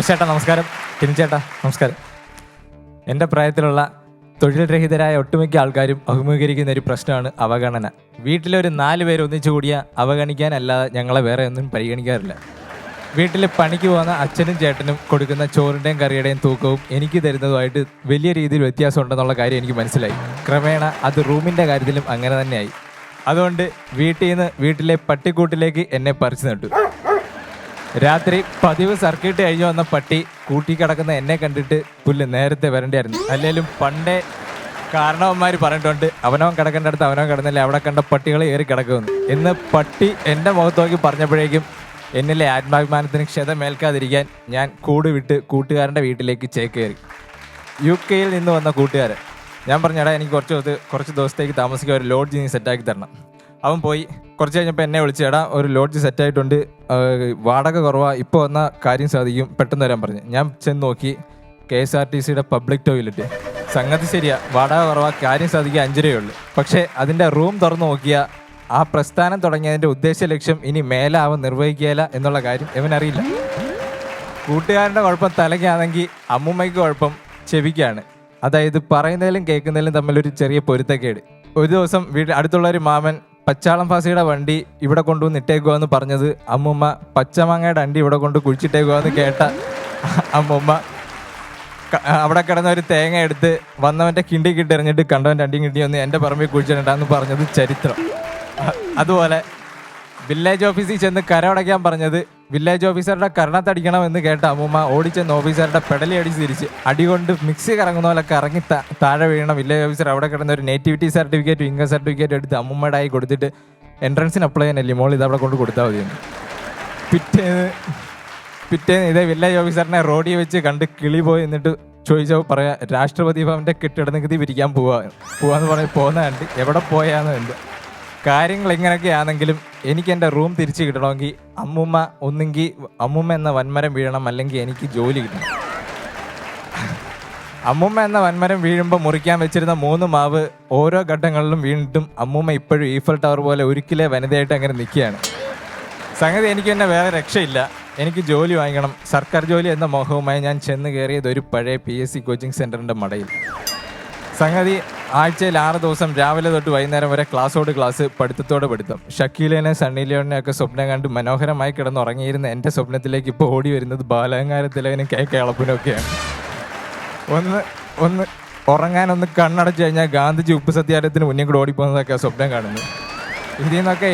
രമേശ് ചേട്ടാ നമസ്കാരം. ടിനിച്ചേട്ടാ നമസ്കാരം. എന്റെ പ്രായത്തിലുള്ള തൊഴിൽ രഹിതരായ ഒട്ടുമിക്ക ആൾക്കാരും അഭിമുഖീകരിക്കുന്ന ഒരു പ്രശ്നമാണ് അവഗണന. വീട്ടിലൊരു നാല് പേര് ഒന്നിച്ചു കൂടിയ അവഗണിക്കാനല്ലാതെ ഞങ്ങളെ വേറെ ഒന്നും പരിഗണിക്കാറില്ല. വീട്ടിൽ പണിക്ക് പോകുന്ന അച്ഛനും ചേട്ടനും കൊടുക്കുന്ന ചോറിന്റെയും കറിയുടെയും തൂക്കവും എനിക്ക് തരുന്നതുമായിട്ട് വലിയ രീതിയിൽ വ്യത്യാസം ഉണ്ടെന്നുള്ള കാര്യം എനിക്ക് മനസ്സിലായി. ക്രമേണ അത് റൂമിന്റെ കാര്യത്തിലും അങ്ങനെ തന്നെയായി. അതുകൊണ്ട് വീട്ടിൽ നിന്ന് വീട്ടിലെ പട്ടിക്കൂട്ടിലേക്ക് എന്നെ പറിച്ചു നട്ടു. രാത്രി പതിവ് സർക്കിട്ട് കഴിഞ്ഞു വന്ന പട്ടി കൂട്ടി കിടക്കുന്ന എന്നെ കണ്ടിട്ട് പുല്ല് നേരത്തെ വരണ്ടായിരുന്നു. അല്ലെങ്കിലും പണ്ടേ കാരണവന്മാർ പറഞ്ഞിട്ടുണ്ട് അവനവൻ കിടക്കേണ്ട അടുത്ത് അവനവൻ കിടന്നില്ല അവിടെ കണ്ട പട്ടികൾ ഏറി കിടക്കുന്നു ഇന്ന് പട്ടി എന്റെ മുഖത്ത് നോക്കി പറഞ്ഞപ്പോഴേക്കും എന്നിലെ ആത്മാഭിമാനത്തിന് ക്ഷതമേൽക്കാതിരിക്കാൻ ഞാൻ കൂട് വിട്ട് കൂട്ടുകാരന്റെ വീട്ടിലേക്ക് ചേക്കേറി. യു കെയിൽ നിന്ന് വന്ന കൂട്ടുകാരൻ ഞാൻ പറഞ്ഞടാ എനിക്ക് കുറച്ച് കുറച്ച് ദിവസത്തേക്ക് താമസിക്കാൻ ഒരു ലോഡ്ജ് നീ സെറ്റാക്കി തരണം. അവൻ പോയി. കുറച്ച് കഴിഞ്ഞപ്പോൾ എന്നെ വിളിച്ചു എടാ ഒരു ലോഡ്ജ് സെറ്റ് ആയിട്ടുണ്ട് വാടക കുറവാ. ഇപ്പോൾ വന്ന കാര്യം സാധിക്കും പെട്ടെന്ന് വരാൻ പറഞ്ഞു. ഞാൻ ചെന്ന് നോക്കി. കെ എസ് ആർ ടി സിയുടെ പബ്ലിക് ടോയ്ലറ്റ്. സംഗതി ശരിയാ. വാടക കുറവാ. കാര്യം സാധിക്കുക അഞ്ച് രൂപയുള്ളൂ പക്ഷേ അതിന്റെ റൂം തുറന്നു നോക്കിയ ആ പ്രസ്ഥാനം തുടങ്ങിയതിന്റെ ഉദ്ദേശ ലക്ഷ്യം ഇനി മേലെ അവൻ നിർവഹിക്കുകയില്ല എന്നുള്ള കാര്യം ഇവനറിയില്ല. കൂട്ടുകാരന്റെ കുഴപ്പം തലയ്ക്കാണെങ്കിൽ അമ്മുമ്മയ്ക്ക് കുഴപ്പം ചെവിക്കാണ്. അതായത് പറയുന്നതിലും കേൾക്കുന്നതിലും തമ്മിലൊരു ചെറിയ പൊരുത്തക്കേട്. ഒരു ദിവസം വീട്ടിൽ അടുത്തുള്ള ഒരു മാമൻ പച്ചാളം ഫാസിയുടെ വണ്ടി ഇവിടെ കൊണ്ടുവന്ന് ഇട്ടേക്കുവാന്ന് പറഞ്ഞത് അമ്മുമ്മ. പച്ചമാങ്ങയുടെ അണ്ടി ഇവിടെ കൊണ്ട് കുഴിച്ചിട്ടേക്കുക എന്ന് കേട്ട അമ്മുമ്മ. അവിടെ കിടന്ന ഒരു തേങ്ങ എടുത്ത് വന്നവന്റെ കിണ്ടി കിട്ടെറിഞ്ഞിട്ട് കണ്ടവൻ രണ്ടിയും കിട്ടി ഒന്ന് എന്റെ പറമ്പിൽ കുഴിച്ചിട്ടുണ്ടെന്ന് പറഞ്ഞത് ചരിത്രം. അതുപോലെ വില്ലേജ് ഓഫീസിൽ ചെന്ന് കരമടയ്ക്കാൻ പറഞ്ഞത് വില്ലേജ് ഓഫീസറുടെ കരണത്തടിക്കണം എന്ന് കേട്ട അമ്മൂമ്മ ഓടിച്ചെന്ന് ഓഫീസറുടെ പെടലി അടിച്ച് തിരിച്ച് അടികൊണ്ട് മിക്സി കറങ്ങുന്ന പോലെ കറങ്ങി താഴെ വീഴണം വില്ലേജ് ഓഫീസർ അവിടെ കിടന്ന ഒരു നേറ്റിവിറ്റി സർട്ടിഫിക്കറ്റ് ഇൻകം സർട്ടിഫിക്കറ്റ് എടുത്ത് അമ്മൂമ്മയുടെ ആയി കൊടുത്തിട്ട് എൻട്രൻസിന് അപ്ലൈ ചെയ്യാനല്ലേ മോൾ ഇത് അവിടെ കൊണ്ട് കൊടുത്താൽ മതിയെന്ന് പിറ്റേന്ന് പിറ്റേന്ന് ഇതേ വില്ലേജ് ഓഫീസറിനെ റോഡിൽ വെച്ച് കണ്ട് കിളി പോയി എന്നിട്ട് ചോദിച്ചപ്പോൾ പറയാം രാഷ്ട്രപതി ഭവന്റെ കെട്ടിട നികുതി പിരിക്കാൻ പോവാ പോവാന്ന് പറഞ്ഞ് പോകുന്ന കണ്ട് എവിടെ പോയാന്ന് ഉണ്ട് കാര്യങ്ങൾ എങ്ങനെയൊക്കെയാണെങ്കിലും എനിക്ക് എന്റെ റൂം തിരിച്ചു കിട്ടണമെങ്കിൽ അമ്മുമ്മ ഒന്നെങ്കിൽ അമ്മുമ്മ എന്ന വൻമരം വീഴണം അല്ലെങ്കിൽ എനിക്ക് ജോലി കിട്ടണം. അമ്മുമ്മ എന്ന വൻമരം വീഴുമ്പോൾ മുറിക്കാൻ വെച്ചിരുന്ന മൂന്ന് മാവ് ഓരോ ഘട്ടങ്ങളിലും വീണിട്ടും അമ്മുമ്മ ഇപ്പോഴും ഈഫൽ ടവർ പോലെ ഒരിക്കലേ വനിതയായിട്ട് അങ്ങനെ നിൽക്കുകയാണ്. സംഗതി എനിക്ക് തന്നെ വേറെ രക്ഷയില്ല. എനിക്ക് ജോലി വാങ്ങിക്കണം. സർക്കാർ ജോലി എന്ന മോഹവുമായി ഞാൻ ചെന്ന് കയറിയത് ഒരു പഴയ പി എസ് സി കോച്ചിങ് സെന്ററിന്റെ മടയിൽ. സംഗതി ആഴ്ചയിൽ ആറ് ദിവസം രാവിലെ തൊട്ട് വൈകുന്നേരം വരെ ക്ലാസ്സോട് ക്ലാസ് പഠിത്തത്തോട് പഠിത്തം. ഷക്കീലിനെ സണ്ണി ലിയോണിനെ ഒക്കെ സ്വപ്നം കണ്ട് മനോഹരമായി കിടന്നുറങ്ങിയിരുന്ന എന്റെ സ്വപ്നത്തിലേക്ക് ഇപ്പോൾ ഓടി വരുന്നത് ബാലങ്കാരത്തിലവനും കെ കേളപ്പിനും ഒക്കെയാണ്. ഒന്ന് ഒന്ന് ഉറങ്ങാനൊന്ന് കണ്ണടച്ചു കഴിഞ്ഞാൽ ഗാന്ധിജി ഉപ്പ് സത്യാഗ്രഹത്തിന് മുന്നേ കൂടെ ഓടിപ്പോകുന്നതൊക്കെ സ്വപ്നം കാണുന്നു. ഇതിൽ നിന്നൊക്കെ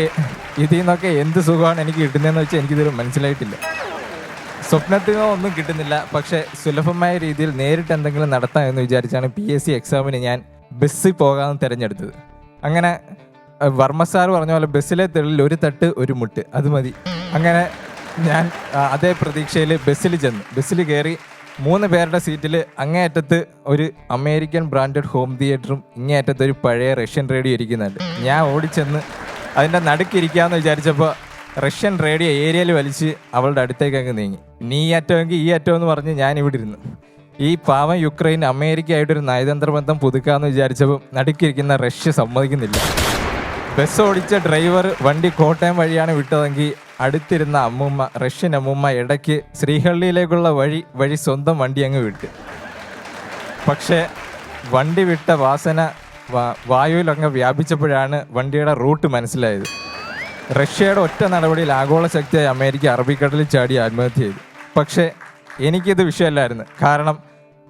ഇതിൽ നിന്നൊക്കെ എന്ത് സുഖമാണ് എനിക്ക് കിട്ടുന്നതെന്ന് വെച്ചാൽ എനിക്കിതൊരു മനസ്സിലായിട്ടില്ല. സ്വപ്നത്തിൽ ഒന്നും കിട്ടുന്നില്ല. പക്ഷേ സുലഭമായ രീതിയിൽ നേരിട്ട് എന്തെങ്കിലും നടത്താം എന്ന് വിചാരിച്ചാണ് പി എസ് സി എക്സാമിന് ഞാൻ ബസ്സിൽ പോകാമെന്ന് തിരഞ്ഞെടുത്തത്. അങ്ങനെ വർമ്മ സാർ പറഞ്ഞ പോലെ ബസ്സിലെ തെളിൽ ഒരു തട്ട് ഒരു മുട്ട് അത് മതി. അങ്ങനെ ഞാൻ അതേ പ്രതീക്ഷയിൽ ബസ്സിൽ ചെന്നു. ബസ്സിൽ കയറി മൂന്ന് പേരുടെ സീറ്റിൽ അങ്ങേയറ്റത്ത് ഒരു അമേരിക്കൻ ബ്രാൻഡഡ് ഹോം തിയേറ്ററും ഇങ്ങേയറ്റത്ത് ഒരു പഴയ റഷ്യൻ റേഡിയോ ഇരിക്കുന്നുണ്ട്. ഞാൻ ഓടിച്ചെന്ന് അതിന്റെ നടുക്കിരിക്കാമെന്ന് വിചാരിച്ചപ്പോൾ റഷ്യൻ റേഡിയോ ഏരിയയിൽ വലിച്ച് അവളുടെ അടുത്തേക്ക് അങ്ങ് നീങ്ങി. നീ ഈ അറ്റമെങ്കിൽ ഈ ഏറ്റവും എന്ന് പറഞ്ഞ് ഞാൻ ഇവിടെ ഇരുന്നു. ഈ പാവം യുക്രൈൻ അമേരിക്കയായിട്ടൊരു നയതന്ത്ര ബന്ധം പുതുക്കാന്ന് വിചാരിച്ചപ്പോൾ നടുക്കിരിക്കുന്ന റഷ്യ സമ്മതിക്കുന്നില്ല. ബസ് ഓടിച്ച ഡ്രൈവർ വണ്ടി കോട്ടയം വഴിയാണ് വിട്ടതെങ്കിൽ അടുത്തിരുന്ന അമ്മൂമ്മ റഷ്യൻ അമ്മൂമ്മ ഇടയ്ക്ക് ശ്രീഹള്ളിയിലേക്കുള്ള വഴി വഴി സ്വന്തം വണ്ടി അങ്ങ് വിട്ട്. പക്ഷേ വണ്ടി വിട്ട വാസന വായുവിലങ്ങ് വ്യാപിച്ചപ്പോഴാണ് വണ്ടിയുടെ റൂട്ട് മനസ്സിലായത്. റഷ്യയുടെ ഒറ്റ നടപടിയിൽ ആഗോള ശക്തിയായി അമേരിക്ക അറബിക്കടലിൽ ചാടി ആത്മഹത്യ ചെയ്തു. പക്ഷേ എനിക്കിത് വിഷയമല്ലായിരുന്നു. കാരണം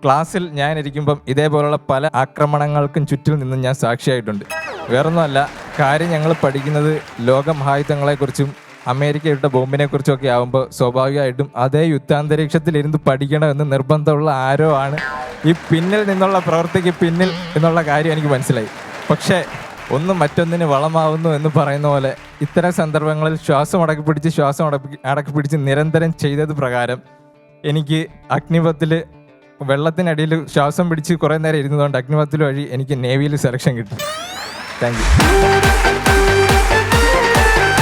ക്ലാസ്സിൽ ഞാൻ ഇരിക്കുമ്പം ഇതേപോലുള്ള പല ആക്രമണങ്ങൾക്കും ചുറ്റിൽ നിന്നും ഞാൻ സാക്ഷിയായിട്ടുണ്ട്. വേറൊന്നുമല്ല കാര്യം ഞങ്ങൾ പഠിക്കുന്നത് ലോകമഹായുദ്ധങ്ങളെക്കുറിച്ചും അമേരിക്ക ഇട്ട ബോംബിനെ കുറിച്ചും ഒക്കെ ആകുമ്പോൾ സ്വാഭാവികമായിട്ടും അതേ യുദ്ധാന്തരീക്ഷത്തിൽ ഇരുന്ന് പഠിക്കണമെന്ന് നിർബന്ധമുള്ള ആരോ ആണ്. ഈ പിന്നിൽ നിന്നുള്ള പ്രവൃത്തിക്ക് പിന്നിൽ എന്നുള്ള കാര്യം എനിക്ക് മനസ്സിലായി. പക്ഷേ ഒന്നും മറ്റൊന്നിന് വളമാവുന്നു എന്ന് പറയുന്ന പോലെ ഇത്തരം സന്ദർഭങ്ങളിൽ ശ്വാസം അടക്കി പിടിച്ച് ശ്വാസം അടക്കി അടക്കി പിടിച്ച് നിരന്തരം ചെയ്തത് പ്രകാരം എനിക്ക് അഗ്നിപത്തിൽ വെള്ളത്തിനടിയിൽ ശ്വാസം പിടിച്ച് കുറേ നേരം ഇരുന്നതുകൊണ്ട് അഗ്നിപത്തിൽ വഴി എനിക്ക് നേവിയിൽ സെലക്ഷൻ കിട്ടി. Thank you